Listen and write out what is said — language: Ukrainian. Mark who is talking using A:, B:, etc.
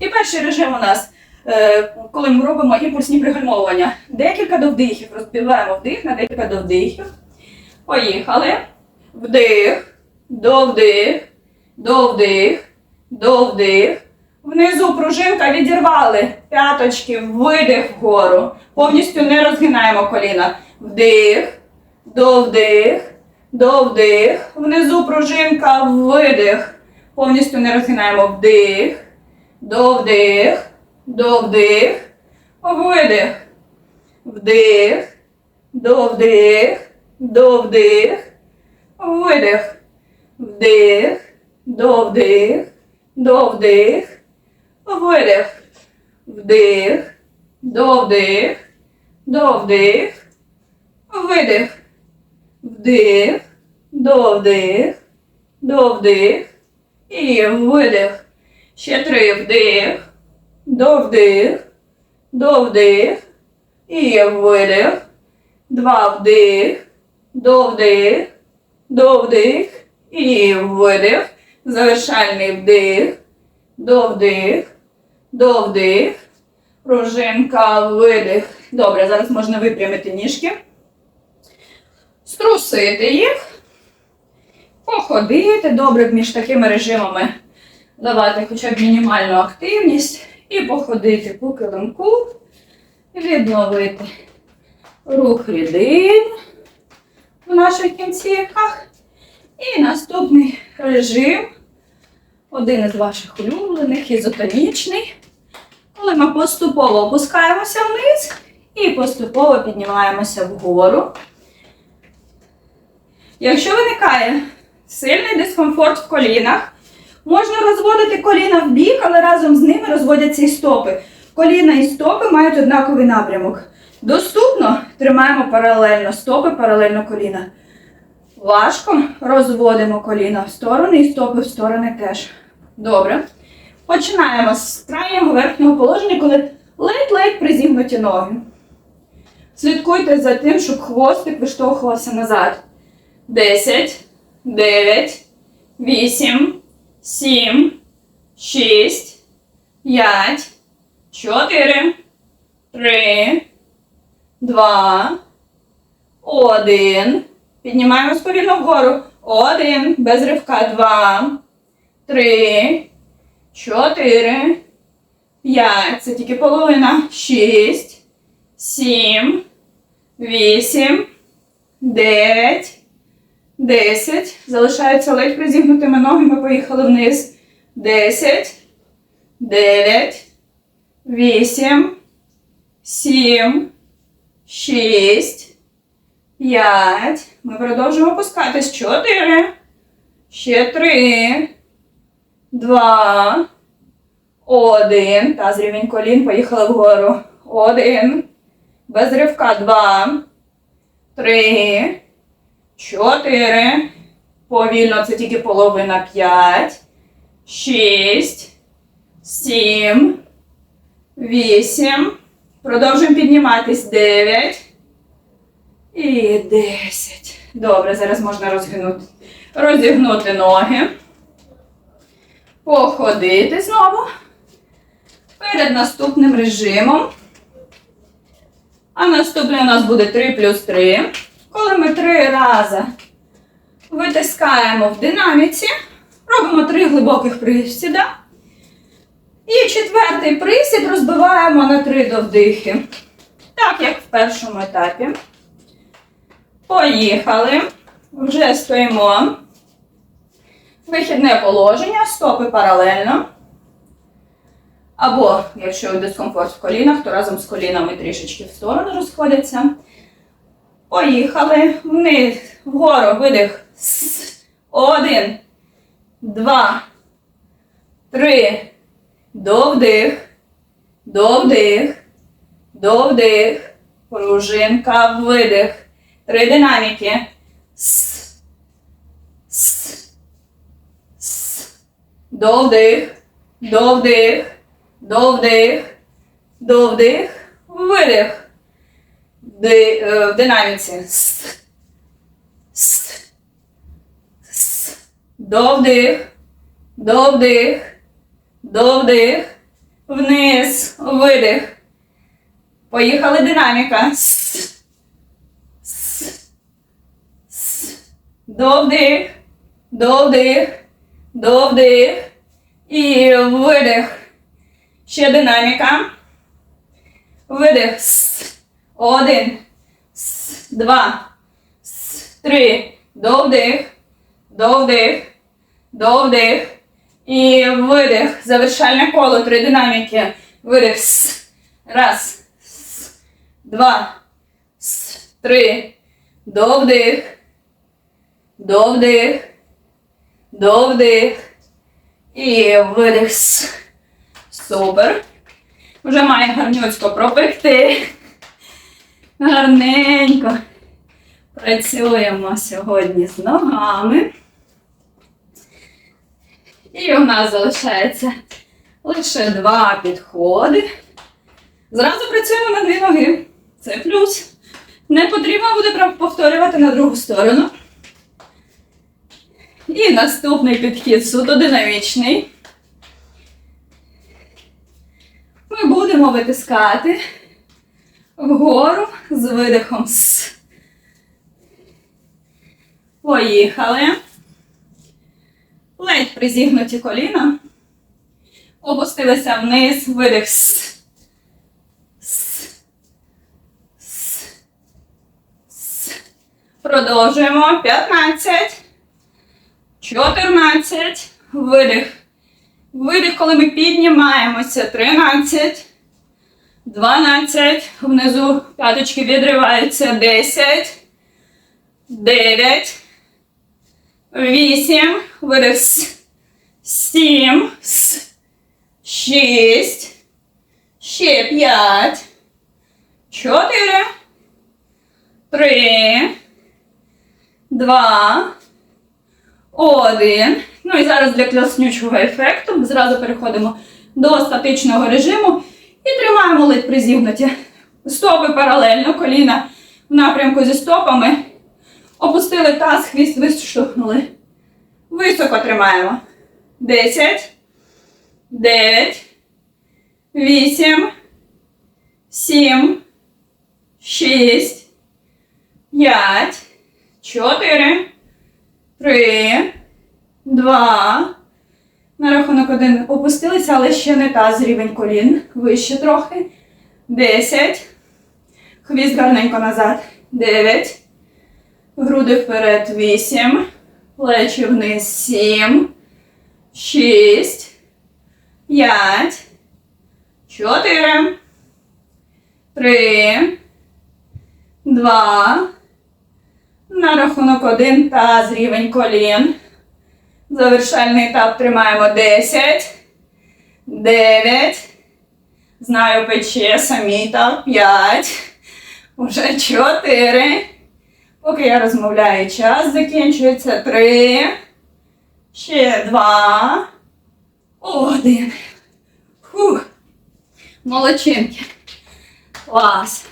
A: І перший режим у нас, е, коли ми робимо імпульсні пригальмовування. Декілька довдихів. Розбиваємо вдих на декілька довдихів. Поїхали. Вдих, довдих, довдих, довдих. Внизу пружинка відірвали. П'яточки, видих вгору. Повністю не розгинаємо коліна. Вдих, довдих, довдих. Внизу пружинка, видих. Повністю не розгинаємо. Вдих, довдих, довдих, видих. Вдих, довдих, довдих, видих. Вдих, довдих, довдих, видих. Вдих, довдих, довдих, видих. Вдих, довдих, довдих і видих. Ще три вдих, довдих, довдих і видих. Два вдих, довдих, довдих і видих. Завершальний вдих, довдих, довдих. Пружинка, видих. Добре, зараз можна випрямити ніжки. Струсити їх. Походити добре між такими режимами. Давати хоча б мінімальну активність і походити по килимку, відновити рух рідин в наших кінцівках. І наступний режим, один із ваших улюблених, ізотонічний, коли ми поступово опускаємося вниз і поступово піднімаємося вгору. Якщо виникає сильний дискомфорт в колінах, можна розводити коліна в бік, але разом з ними розводяться і стопи. Коліна і стопи мають однаковий напрямок. Доступно тримаємо паралельно стопи, паралельно коліна. Важко розводимо коліна в сторони і стопи в сторони теж. Добре. Починаємо з крайнього верхнього положення, коли ледь-ледь призігнуті ноги. Слідкуйте за тим, щоб хвостик виштовхувався назад. 10, 9, 8, 7, 6, 5, 4, 3, 2, 1. Піднімаємось повільно вгору. 1, без ривка. 2, 3, 4, 5. Це тільки половина. 6, 7, 8, 9, 10. Залишаються ледь призігнутими ноги. Ми поїхали вниз. 10, 9, 8, 7, 6, 5. Ми продовжуємо опускатись. 4. Ще 3, 2, 1. Таз рівень колін. Поїхали вгору. 1. Без ривка. 2, 3, 4. Повільно це тільки половина. 5, 6, 7, 8. Продовжуємо підніматись. 9. І 10. Добре, зараз можна розгинути. Розігнути ноги. Походити знову. Перед наступним режимом. А наступний у нас буде 3 плюс 3. Коли ми три рази витискаємо в динаміці, робимо три глибоких присіда. І четвертий присід розбиваємо на три довдихи. Так, як в першому етапі. Поїхали. Вже стоїмо. Вихідне положення, стопи паралельно. Або, якщо дискомфорт в колінах, то разом з колінами трішечки в сторону розходяться. Поїхали. Вниз, вгору, видих. Один, два, три. Довдих. Довдих. Довдих. Пружинка, видих. Три динаміки. С. С. С. Довдих. Довдих. Довдих. Довдих. Видих. Е, в динаміці. С. С. С. Довдих. Довдих. Довдих. вниз, видих. Поїхали динаміка. С. Довдих, довдих, довдих. І видих. Ще динаміка. Видих. С. Один. С. Два. С. Три. Довдих. Довдих. Довдих. І видих. Завершальне коло. Три динаміки. Видих. С. Раз. С. Два. С. Три. Довдих. Довдих. Довдих. І видих. Супер. Вже має гарнюцько пропекти. Гарненько. Працюємо сьогодні з ногами. І у нас залишається лише два підходи. Зразу працюємо на дві ноги. Це плюс. Не потрібно буде повторювати на другу сторону. І наступний підхід суто динамічний. Ми будемо витискати вгору з видихом. С. Поїхали. Ледь призігнуті коліна. Опустилися вниз, видих. С. С. С. С. Продовжуємо. 15. 14. Видих. Видих, коли ми піднімаємося. 13. 12. Внизу п'яточки відриваються. 10. 9. 8. Видих. С. 7. 6. Ще 5. 4. 3. 2. Один. Ну і зараз для класнючого ефекту зразу переходимо до статичного режиму і тримаємо ледь призігнуті. Стопи паралельно, коліна в напрямку зі стопами. Опустили таз, хвіст виштовхнули. Високо тримаємо. 10, 9, 8, 7, 6, 5, 4, Три, два. На рахунок один опустилися, але ще не таз рівень колін. Вище трохи. Десять. Хвіст гарненько назад. Дев'ять. Груди вперед. Вісім. Плечі вниз. Сім. Шість. П'ять. Чотири. Три. Два. На рахунок один таз рівень колін. Завершальний етап тримаємо 10, 9. Знаю пече, самі так, 5. Уже 4. Поки я розмовляю, час закінчується 3. Ще 2. 1. Фух. Молодчинки. Клас.